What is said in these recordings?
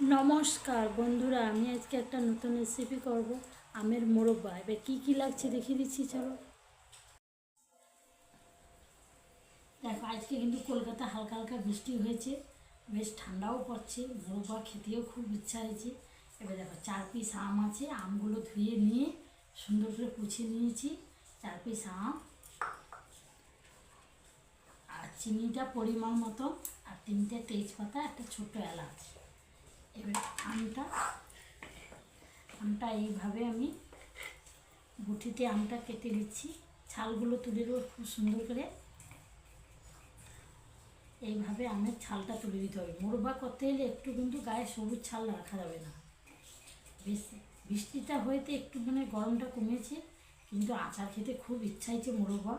নমস্কার বন্ধুরা, আমি আজকে একটা নতুন রেসিপি করব, আমের মোরব্বা। এবার কী কী লাগছে দেখিয়ে দিচ্ছি, চলো। দেখো, আজকে কিন্তু কলকাতা হালকা হালকা বৃষ্টি হয়েছে, বেশ ঠান্ডাও পড়ছে, মোরব্বা খেতেও খুব ইচ্ছা হয়েছে। এবার দেখো, চার পিস আম আছে, আমগুলো ধুয়ে নিয়ে সুন্দর করে পুছিয়ে নিয়েছি, চার পিস আম। আর চিনিটা পরিমাণ মতো আর তিনটে তেজপাতা, একটা ছোট্ট এলাচ। এবার আমটা আমটা এইভাবে আমি গুটিতে আমটা কেটে দিচ্ছি ছালগুলো তুলে দেবো খুব সুন্দর করে। এইভাবে আমের ছালটা তুলে দিতে হবে। মোরবা করতে গেলে একটু কিন্তু গায়ে সবুজ ছাল রাখা যাবে না। বৃষ্টিটা হয়েতে একটু মানে গরমটা কমেছে কিন্তু আচার খেতে খুব ইচ্ছা হয়েছে মোরবা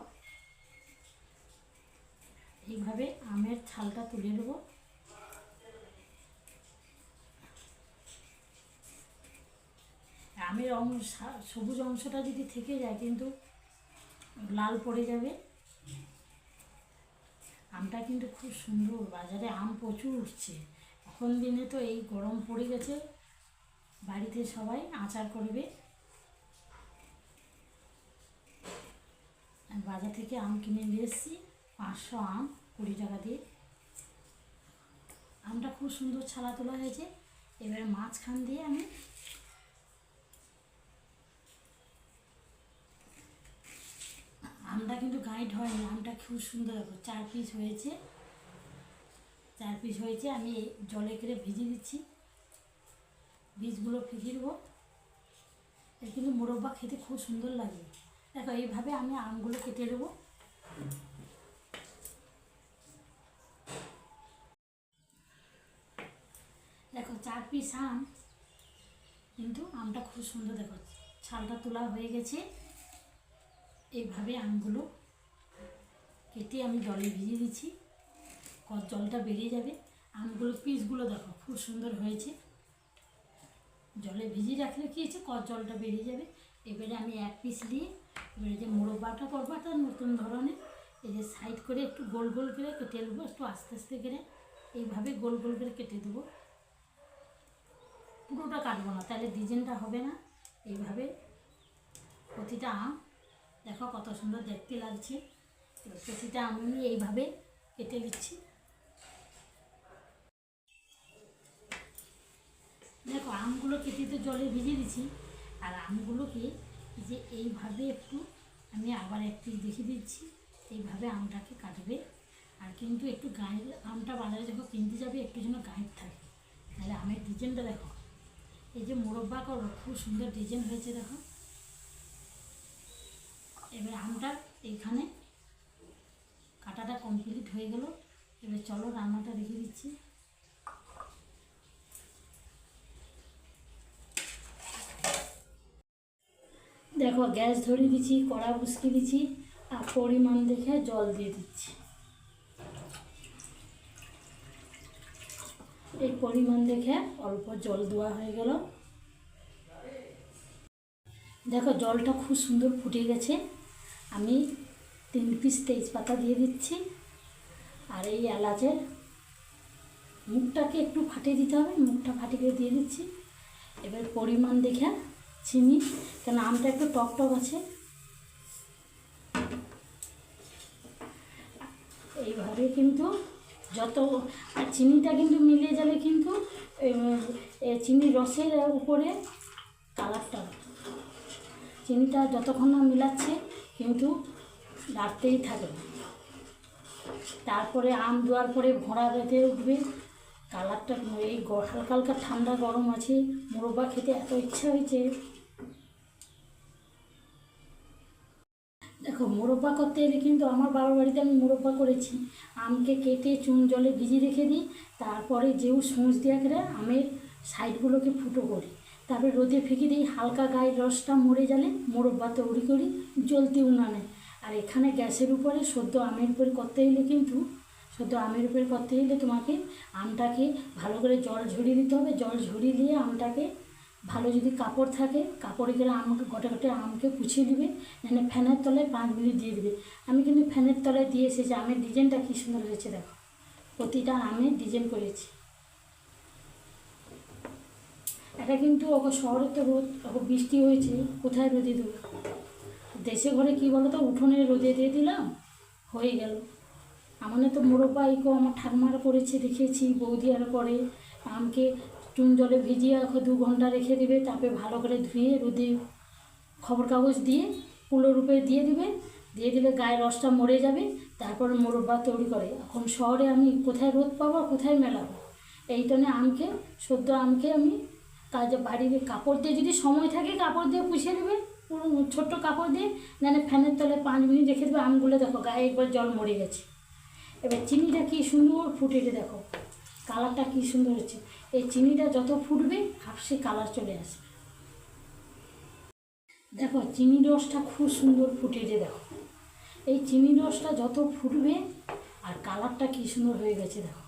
এইভাবে আমের ছালটা তুলে নেব আমের অংশ, সবুজ অংশটা যদি থেকে যায় কিন্তু লাল পড়ে যাবে। আমটা কিন্তু খুব সুন্দর, বাজারে আম প্রচুর উঠছে। এখন দিনে তো এই গরম পড়ে গেছে, বাড়িতে সবাই আচার করবে। বাজার থেকে আম কিনে নিয়ে এসেছি, পাঁচশো আম, কুড়ি টাকা দিয়ে। আমটা খুব সুন্দর ছালা তোলা হয়েছে। এবারে মাঝখান দিয়ে আমি আমটা কিন্তু গাইড হয়নি আমটা খুব সুন্দর হবে চার পিস হয়েছে। চার পিস হয়েছে, আমি জলে করে ভিজে দিচ্ছি। বীজগুলো ফিকিয়ে দেবো। এর কিন্তু মোরব্বা খেতে খুব সুন্দর লাগে। দেখো, এইভাবে আমি আমগুলো কেটে দেবো। দেখো, চার পিস আম, কিন্তু আমটা খুব সুন্দর দেখো, ছালটা তোলা হয়ে গেছে। এইভাবে আমগুলো কেটে আমি জলে ভিজিয়ে দিচ্ছি। জলটা বেরিয়ে যাবে? আমগুলো পিসগুলো দেখো, খুব সুন্দর হয়েছে। জলে ভিজিয়ে রাখলে কী হয়েছে? কত জলটা বেরিয়ে যাবে? এবারে আমি এক পিস নিয়ে এবারে যে মোরব্বাটা করব একটা নতুন ধরনের, এই যে সাইড করে একটু গোল গোল করে কেটে নেব, একটু আস্তে আস্তে করে। এইভাবে গোল গোল করে কেটে দেবো। পুরোটা কাটবো না, তাহলে ডিজাইনটা হবে না। এইভাবে প্রতিটা আম দেখো কত সুন্দর দেখতে লাগছে। এবার প্রতিটা আমি এইভাবে কেটে দিচ্ছি দেখো, আমগুলো কেটে তো জলে ভিজিয়ে দিচ্ছি আর আমগুলোকে যে এইভাবে একটু আমি আবার একটু দেখিয়ে দিচ্ছি। এইভাবে আমটাকে কাটবে। আর কিন্তু একটু গায়ের আমটা বাজারে যখন কিনতে যাবে, একটু যেন গায়ের থাকে। তাহলে আমের ডিজাইনটা দেখো। এই যে মোরব্বা করো, খুব সুন্দর ডিজাইন হয়েছে দেখো। এবার আমটা এইখানে কাটাটা কমপ্লিট হয়ে গেল। এবার চলো রান্নাটা রেখে দিচ্ছি। দেখো, গ্যাস ধরিয়ে দিচ্ছি কড়া বসিয়ে দিচ্ছি আর পরিমাণ দেখে জল দিয়ে দিচ্ছি। এই পরিমাণ দেখে অল্প জল দেওয়া হয়ে গেল। দেখো, জলটা খুব সুন্দর ফুটে গেছে। আমি তিন পিস তেজপাতা দিয়ে দিচ্ছি। আর এই এলাচের মুখটাকে একটু ফাটিয়ে দিতে হবে, মুখটা ফাটিয়ে দিয়ে দিচ্ছি। এবার পরিমাণ দেখে চিনি কেন আমটা একটু টক টক আছে। এইভাবে কিন্তু যত, আর চিনিটা কিন্তু মিলিয়ে যাবে কিন্তু চিনির রসের উপরে কালারটা চিনিটা যতক্ষণ না মিলাচ্ছে কিন্তু নাড়তেই থাকবে তারপরে আম দেওয়ার পরে ভরা বেঁধে উঠবে। কালারটা এই হালকা হালকা ঠান্ডা গরম আছে। মোরব্বা খেতে এত ইচ্ছা হয়েছে। দেখো, মোরব্বা করতে এলে কিন্তু আমার বাবার বাড়িতে আমি মোরব্বা করেছি। আমকে কেটে চুন জলে ভিজিয়ে রেখে দিই। তারপরে যেউ সূঁচ করে আমের সাইডগুলোকে ফুটো করি। তারপরে রোদে ফেঁকে দিই হালকা গায়ের রসটা মরে গেলে মোরব্বা তৈরি করি, জ্বলতি উনানে। আর এখানে গ্যাসের উপরে সদ্য আমের উপরে করতে হলে কিন্তু, সদ্য আমের উপরে করতে হলে তোমাকে আমটাকে ভালো করে জল ঝরিয়ে দিতে হবে। জল ঝরিয়ে দিয়ে আমটাকে ভালো যদি কাপড় থাকে, কাপড়ে গেলে আমাকে, গোটে গোটে আমকে পুছিয়ে দিবে মানে ফ্যানের তলায় পাঁচ মিনিট দিয়ে দিবে। আমি কিন্তু ফ্যানের তলায় দিয়ে এসেছি, আমের ডিজাইনটা কী সুন্দর হয়েছে দেখো। প্রতিটা আমের ডিজাইন করেছি। এটা কিন্তু শহরে তো রোদ বৃষ্টি হয়েছে, কোথায় রোদে দেবো? দেশে ঘরে কী বলো তো উঠোনে রোদে দিয়ে দিলাম, হয়ে গেল। আমার তো মোরব্বাইকেও আমার ঠাকুমারা করেছে দেখেছি বৌদি আর করে। আমকে চুন জলে ভিজিয়ে দু ঘণ্টা রেখে দেবে, তারপরে ভালো করে ধুয়ে রোদে খবর কাগজ দিয়ে কুলোর রূপে দিয়ে দিবে, দিয়ে দিলে গায়ের রসটা মরে যাবে, তারপরে মোরব্বা তৈরি করে। এখন শহরে আমি কোথায় রোদ পাবো কোথায় মেলাবো? এই জন্য আমকে, সদ্য আমকে আমি কাজে বাড়ির কাপড় দিয়ে যদি সময় থাকে কাপড় দিয়ে পুষিয়ে দেবে ছোট্ট কাপড় দিয়ে, নাহলে ফ্যানের তলে পাঁচ মিনিট রেখে দেবে আমগুলো দেখো গায়ে একবার জল মরে গেছে। এবার চিনিটা কি সুন্দর ফুটেছে দেখো, কালারটা কি সুন্দর হচ্ছে। এই চিনিটা যত ফুটবে, হাফসে কালার চলে আসবে। দেখো, চিনি রসটা খুব সুন্দর ফুটেছে দেখো। এই চিনি রসটা যত ফুটবে, আর কালারটা কি সুন্দর হয়ে গেছে দেখো।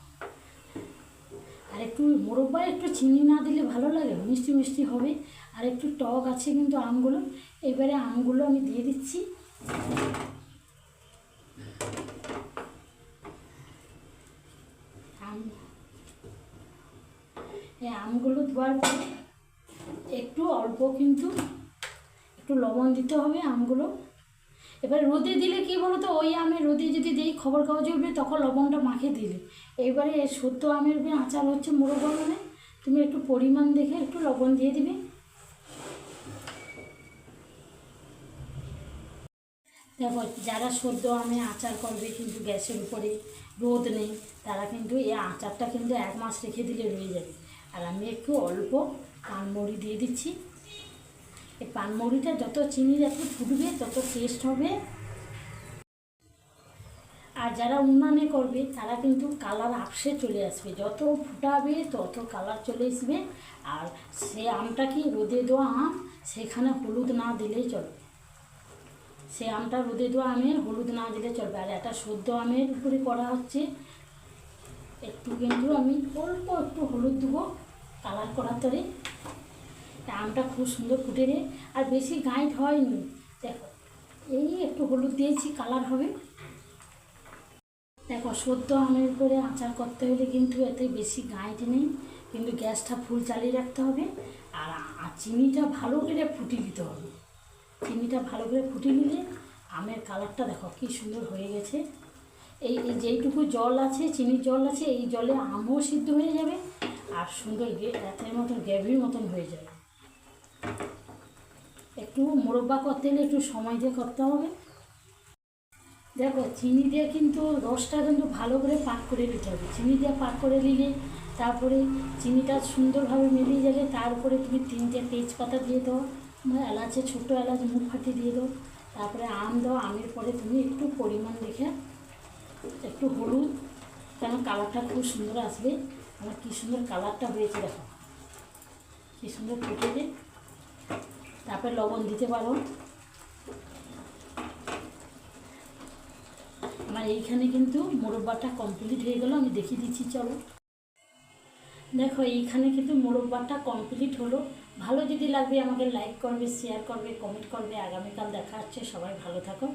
আর একটু মোরব্বা একটু চিনি না দিলে ভালো লাগে, মিষ্টি মিষ্টি হবে। আর একটু টক আছে কিন্তু আমগুলো, এবারে আমগুলো আমি দিয়ে দিচ্ছি। এই আমগুলো দেওয়ার পরে একটু অল্প কিন্তু একটু লবণ দিতে হবে আমগুলো। এবার রোদে দিলে কি বলো তো ওই আমের রোদে যদি দিই খবর কাগজে উঠবে, তখন লবণটা মাখে দিলে। এইবারে সত্য আমের উপরে আচার হচ্ছে মোরব্বা মানে তুমি একটু পরিমাণ দেখে একটু লবণ দিয়ে দিবে। দেখো, যারা সদ্য আমে আচার করবে কিন্তু গ্যাসের উপরে রোদ নেই, তারা কিন্তু এই আচারটা কিন্তু এক মাস রেখে দিলে রয়ে যাবে। আর আমি একটু অল্প পানমড়ি দিয়ে দিচ্ছি। এই পানমড়িটা যত চিনির একটু ফুটবে, তত টেস্ট হবে। আর যারা উন্নয়নে করবে, তারা কিন্তু কালার আপসে চলে আসবে। যত ফুটাবে, তত কালার চলে আসবে। আর সে আমটা কি রোদে দেওয়া আম? সেখানে হলুদ না দিলেই চলবে। সে আমটা রোদে দেওয়া আমে হলুদ না দিলে চলবে। আর এটা সদ্য আমের উপরে করা হচ্ছে। একটু কিন্তু আমি অল্প একটু হলুদ দেবো। কালার করার তরে তা আমটা খুব সুন্দর ফুটে রে আর বেশি গাইড হয়নি। দেখো, এই একটু হলুদ দিয়েছি কালার হবে। দেখো, সদ্য আমের উপরে আচার করতে হলে কিন্তু এতে বেশি গাইড নেই, কিন্তু গ্যাসটা ফুল চালিয়ে রাখতে হবে। আর চিনিটা ভালো করে ফুটিয়ে দিতে হবে। চিনিটা ভালো করে ফুটিয়ে নিলে আমের কালারটা দেখো কি সুন্দর হয়ে গেছে। এই যেইটুকু জল আছে, চিনির জল আছে, এই জলে আমও সিদ্ধ হয়ে যাবে, আর সুন্দর রাতের মতন গ্রেভির মতন হয়ে যাবে। একটু মোরব্বা করতে হলে একটু সময় দিয়ে করতে হবে। দেখো, চিনি দিয়ে কিন্তু রসটা কিন্তু ভালো করে পাক করে নিতে হবে। চিনি দিয়ে পাক করে নিলে তারপরে চিনিটা সুন্দরভাবে মিলিয়ে যাবে তারপরে তুমি তিনটে তেজপাতা দিয়ে দাও এলাচে ছোটো এলাচ মুখ ফাটিয়ে দিয়ে দাও। তারপরে আম দাও, আমের পরে তুমি একটু পরিমাণ দেখে একটু হলুদ, কেন কালারটা খুব সুন্দর আসবে। আমার কী সুন্দর কালারটা হয়েছে দেখো। কী সুন্দর ফুটেছে তারপরে লবণ দিতে পারো। আমার এইখানে কিন্তু মোরব্বাটা কমপ্লিট হয়ে গেল, আমি দেখিয়ে দিচ্ছি, চলো। দেখো, এইখানে কিন্তু মোরব্বাটা কমপ্লিট হলো। ভালো যদি লাগবে আমাকে লাইক করবে শেয়ার করবে কমেন্ট করবে। আগামীকাল দেখা হচ্ছে, সবাই ভালো থাকো।